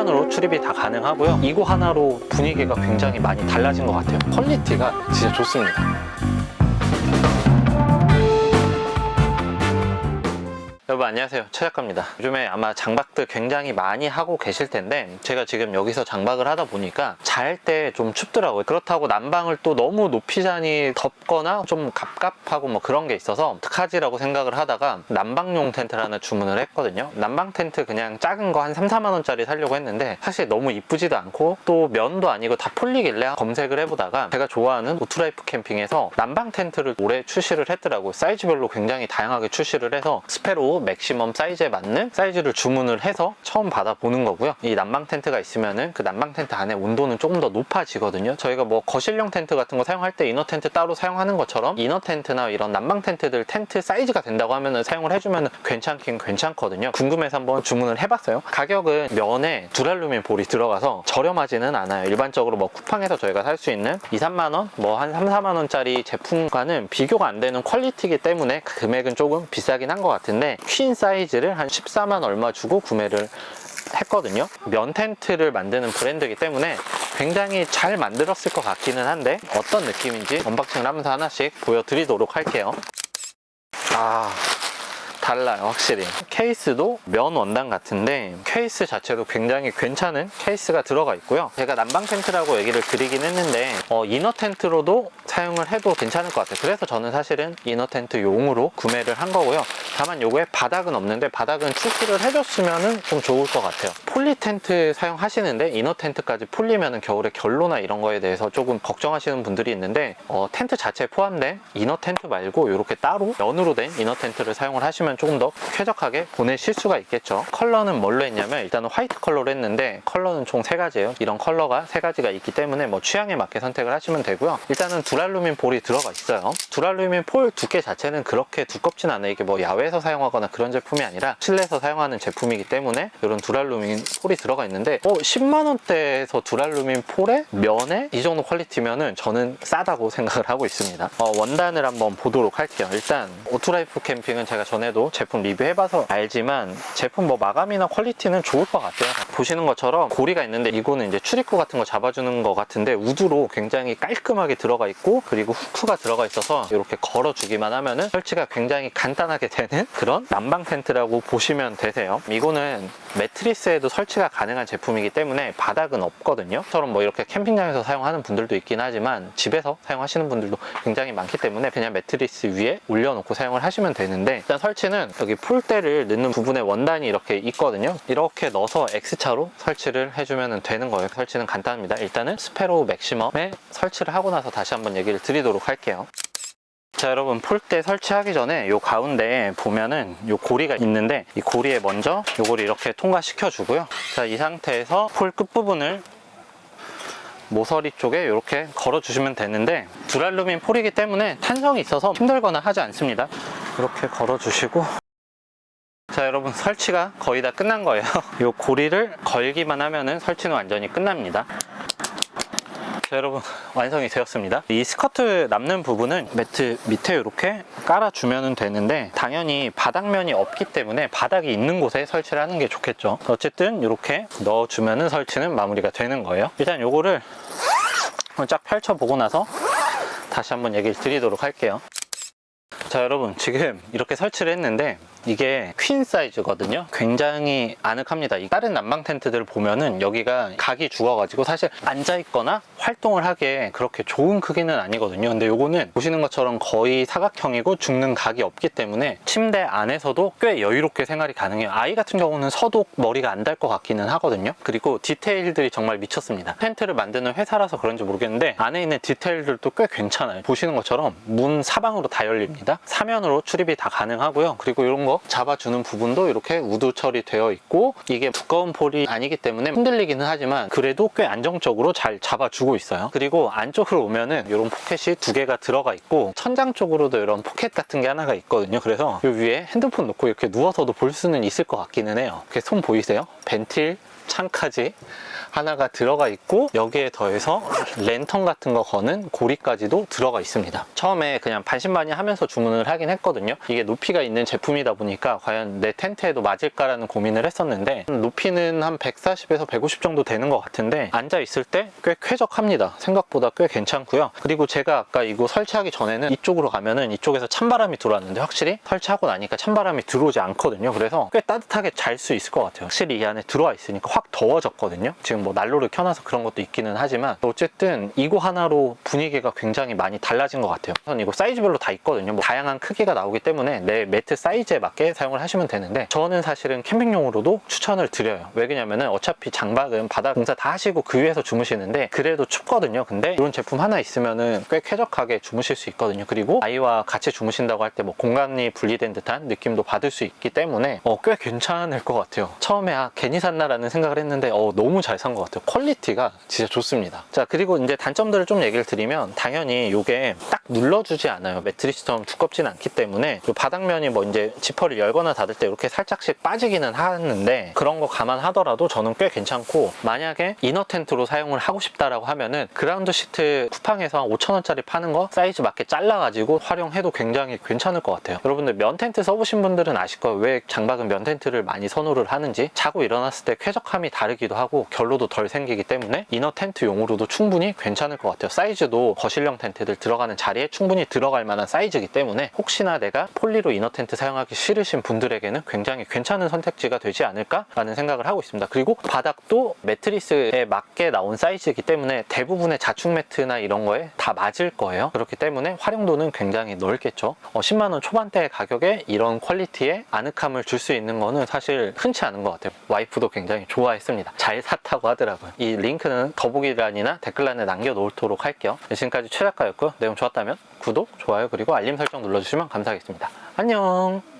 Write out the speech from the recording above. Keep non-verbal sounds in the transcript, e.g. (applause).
사면으로 출입이 다 가능하고요. 이거 하나로 분위기가 굉장히 많이 달라진 것 같아요. 퀄리티가 진짜 좋습니다. 여러분 안녕하세요. 최 작가입니다. 요즘에 아마 장박들 굉장히 많이 하고 계실 텐데 제가 지금 여기서 장박을 하다 보니까 잘 때 좀 춥더라고요. 그렇다고 난방을 또 너무 높이 자니 덥거나 좀 갑갑하고 뭐 그런 게 있어서 어떡하지라고 생각을 하다가 난방용 텐트를 하나 주문을 했거든요. 난방 텐트 그냥 작은 거 한 3, 4만 원짜리 사려고 했는데 사실 너무 이쁘지도 않고 또 면도 아니고 다 폴리길래 검색을 해보다가 제가 좋아하는 오토라이프 캠핑에서 난방 텐트를 올해 출시를 했더라고요. 사이즈별로 굉장히 다양하게 출시를 해서 스페로 맥시멈 사이즈에 맞는 사이즈를 주문을 해서 처음 받아보는 거고요. 이 난방 텐트가 있으면은 그 난방 텐트 안에 온도는 조금 더 높아지거든요. 저희가 뭐 거실용 텐트 같은 거 사용할 때 이너 텐트 따로 사용하는 것처럼 이너 텐트나 이런 난방 텐트들 텐트 사이즈가 된다고 하면은 사용을 해주면 괜찮긴 괜찮거든요. 궁금해서 한번 주문을 해봤어요. 가격은 면에 두랄루민 볼이 들어가서 저렴하지는 않아요. 일반적으로 뭐 쿠팡에서 저희가 살 수 있는 2, 3만 원, 뭐 한 3, 4만 원짜리 제품과는 비교가 안 되는 퀄리티이기 때문에 금액은 조금 비싸긴 한 것 같은데 퀸 사이즈를 한 14만 얼마 주고 구매를 했거든요. 면 텐트를 만드는 브랜드이기 때문에 굉장히 잘 만들었을 것 같기는 한데 어떤 느낌인지 언박싱을 하면서 하나씩 보여드리도록 할게요. 아, 달라요 확실히 케이스도 면 원단 같은데 케이스 자체도 굉장히 괜찮은 케이스가 들어가 있고요 제가 난방 텐트라고 얘기를 드리긴 했는데 어, 이너 텐트로도 사용을 해도 괜찮을 것 같아요 그래서 저는 사실은 이너 텐트 용으로 구매를 한 거고요 다만 요거에 바닥은 없는데 바닥은 출시를 해줬으면 좀 좋을 것 같아요. 폴리 텐트 사용하시는데 이너 텐트까지 풀리면 겨울에 결로나 이런 거에 대해서 조금 걱정하시는 분들이 있는데 어, 텐트 자체에 포함된 이너 텐트 말고 이렇게 따로 면으로 된 이너 텐트를 사용을 하시면 조금 더 쾌적하게 보내실 수가 있겠죠. 컬러는 뭘로 했냐면 일단은 화이트 컬러로 했는데 컬러는 총 세 가지예요. 이런 컬러가 세 가지가 있기 때문에 뭐 취향에 맞게 선택을 하시면 되고요. 일단은 두랄루민 볼이 들어가 있어요. 두랄루민 폴 두께 자체는 그렇게 두껍진 않아요. 이게 뭐 야외 에서 사용하거나 그런 제품이 아니라 실내에서 사용하는 제품이기 때문에 이런 두랄루민 폴이 들어가 있는데 어 10만 원대에서 두랄루민 폴에 면에 이 정도 퀄리티면은 저는 싸다고 생각을 하고 있습니다. 어, 원단을 한번 보도록 할게요. 일단 오토라이프 캠핑은 제가 전에도 제품 리뷰해봐서 알지만 제품 뭐 마감이나 퀄리티는 좋을 것 같아요. 보시는 것처럼 고리가 있는데 이거는 이제 출입구 같은 거 잡아주는 것 같은데 우드로 굉장히 깔끔하게 들어가 있고 그리고 후크가 들어가 있어서 이렇게 걸어주기만 하면은 설치가 굉장히 간단하게 되는 그런 난방 텐트라고 보시면 되세요. 이거는 매트리스에도 설치가 가능한 제품이기 때문에 바닥은 없거든요. 처럼 뭐 이렇게 캠핑장에서 사용하는 분들도 있긴 하지만 집에서 사용하시는 분들도 굉장히 많기 때문에 그냥 매트리스 위에 올려놓고 사용을 하시면 되는데 일단 설치는 여기 폴대를 넣는 부분에 원단이 이렇게 있거든요. 이렇게 넣어서 X차로 설치를 해주면 되는 거예요. 설치는 간단합니다. 일단은 스페로 맥시멈에 설치를 하고 나서 다시 한번 얘기를 드리도록 할게요 자 여러분 폴대 설치하기 전에 요 가운데 보면은 요 고리가 있는데 이 고리에 먼저 요거를 이렇게 통과시켜 주고요. 자 이 상태에서 폴 끝부분을 모서리 쪽에 이렇게 걸어 주시면 되는데 두랄루민 폴이기 때문에 탄성이 있어서 힘들거나 하지 않습니다. 이렇게 걸어 주시고. 자 여러분 설치가 거의 다 끝난 거예요. (laughs) 이 고리를 걸기만 하면은 설치는 완전히 끝납니다 자 여러분. (laughs) 완성이 되었습니다. 이 스커트 남는 부분은 매트 밑에 이렇게 깔아주면 되는데 당연히 바닥면이 없기 때문에 바닥이 있는 곳에 설치를 하는 게 좋겠죠. 어쨌든 이렇게 넣어주면 설치는 마무리가 되는 거예요. 일단 요거를 쫙 펼쳐보고 나서 다시 한번 얘기를 드리도록 할게요. 자 여러분. 지금 이렇게 설치를 했는데 이게 퀸 사이즈거든요. 굉장히 아늑합니다. 이 다른 난방 텐트들 보면은 여기가 각이 죽어가지고 사실 앉아있거나 활동을 하기에 그렇게 좋은 크기는 아니거든요. 근데 요거는 보시는 것처럼 거의 사각형이고 죽는 각이 없기 때문에 침대 안에서도 꽤 여유롭게 생활이 가능해요. 아이 같은 경우는 서도 머리가 안 닿을 것 같기는 하거든요. 그리고 디테일들이 정말 미쳤습니다. 텐트를 만드는 회사라서 그런지 모르겠는데 안에 있는 디테일들도 꽤 괜찮아요. 보시는 것처럼 문 사방으로 다 열립니다. 사면으로 출입이 다 가능하고요. 그리고 이런 거 잡아주는 부분도 이렇게 우드 처리되어 있고 이게 두꺼운 폴이 아니기 때문에 흔들리기는 하지만 그래도 꽤 안정적으로 잘 잡아주고 있어요. 그리고 안쪽으로 오면은 이런 포켓이 두 개가 들어가 있고 천장 쪽으로도 이런 포켓 같은 게 하나가 있거든요. 그래서 이 위에 핸드폰 놓고 이렇게 누워서도 볼 수는 있을 것 같기는 해요. 이렇게 손 보이세요? 벤틸 창까지 하나가 들어가 있고 여기에 더해서 랜턴 같은 거 거는 고리까지도 들어가 있습니다. 처음에 그냥 반신반의 하면서 주문을 하긴 했거든요. 이게 높이가 있는 제품이다 보니까 과연 내 텐트에도 맞을까라는 고민을 했었는데 높이는 한 140에서 150 정도 되는 것 같은데 앉아 있을 때 꽤 쾌적합니다. 생각보다 꽤 괜찮고요. 그리고 제가 아까 이거 설치하기 전에는 이쪽으로 가면은 이쪽에서 찬바람이 들어왔는데 확실히 설치하고 나니까 찬바람이 들어오지 않거든요. 그래서 꽤 따뜻하게 잘 수 있을 것 같아요. 확실히 이 안에 들어와 있으니까 확 더워졌거든요. 지금 뭐 난로를 켜놔서 그런 것도 있기는 하지만 어쨌든 이거 하나로 분위기가 굉장히 많이 달라진 것 같아요. 저는 이거 사이즈별로 다 있거든요. 뭐 다양한 크기가 나오기 때문에 내 매트 사이즈에 맞게 사용을 하시면 되는데 저는 사실은 캠핑용으로도 추천을 드려요. 왜 그러냐면은 어차피 장박은 바닥 공사 다 하시고 그 위에서 주무시는데 그래도 춥거든요. 근데 이런 제품 하나 있으면은 꽤 쾌적하게 주무실 수 있거든요. 그리고 아이와 같이 주무신다고 할 때 뭐 공간이 분리된 듯한 느낌도 받을 수 있기 때문에 어, 꽤 괜찮을 것 같아요. 처음에 아 괜히 샀나라는 생각을 했는데 어, 너무 잘산 것 같아요. 퀄리티가 진짜 좋습니다. 자 그리고 이제 단점들을 좀 얘기를 드리면 당연히 이게 딱 눌러주지 않아요. 매트리스처럼 두껍진 않기 때문에 요 바닥면이 뭐 이제 지퍼를 열거나 닫을 때 이렇게 살짝씩 빠지기는 하는데 그런 거 감안하더라도 저는 꽤 괜찮고 만약에 이너 텐트로 사용을 하고 싶다라고 하면은 그라운드 시트 쿠팡에서 한 5천원짜리 파는 거 사이즈 맞게 잘라가지고 활용해도 굉장히 괜찮을 것 같아요. 여러분들 면 텐트 써보신 분들은 아실 거예요. 왜 장박은 면 텐트를 많이 선호를 하는지 자고 일어났을 때 쾌적함이 다르기도 하고 결로도 덜 생기기 때문에 이너 텐트용으로도 충분히 괜찮을 것 같아요. 사이즈도 거실형 텐트들 들어가는 자리에 충분히 들어갈 만한 사이즈이기 때문에 혹시나 내가 폴리로 이너 텐트 사용하기 싫으신 분들에게는 굉장히 괜찮은 선택지가 되지 않을까 라는 생각을 하고 있습니다. 그리고 바닥도 매트리스에 맞게 나온 사이즈이기 때문에 대부분의 자충 매트나 이런 거에 다 맞을 거예요. 그렇기 때문에 활용도는 굉장히 넓겠죠. 어, 10만 원 초반대 가격에 이런 퀄리티의 아늑함을 줄 수 있는 거는 사실 흔치 않은 것 같아요. 와이프도 굉장히 좋아했습니다. 잘 샀다고 하더라고요. 이 링크는 더보기란이나 댓글란에 남겨놓도록 할게요. 네, 지금까지 최작가였고요. 내용 좋았다면 구독, 좋아요, 그리고 알림 설정 눌러주시면 감사하겠습니다. 안녕!